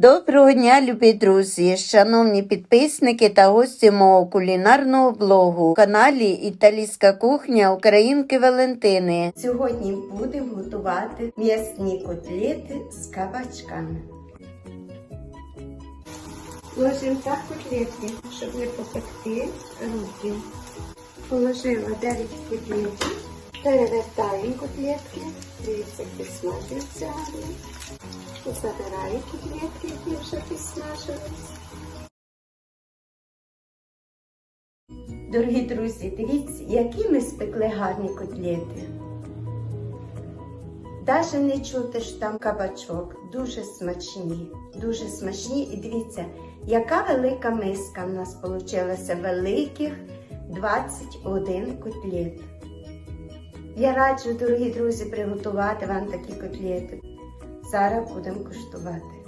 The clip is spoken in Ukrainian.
Доброго дня, любі друзі, шановні підписники та гості мого кулінарного блогу, каналі Італійська кухня Українки Валентини. Сьогодні будемо готувати м'ясні котлети з кабачками. Ложимо так котлетки, щоб не попекти руки. Положила 9 котлеток. Перевертаємо котлетки. Дивіться, як підсмажуються. Забираю котлетки, які вже підсмажились. Дорогі друзі, дивіться, які ми спекли гарні котлети. Даже не чути, що там кабачок. Дуже смачні, дуже смачні. І дивіться, яка велика миска в нас вийшла великих 21 котлет. Я раджу, дорогі друзі, приготувати вам такі котлети. Зараз будемо куштувати.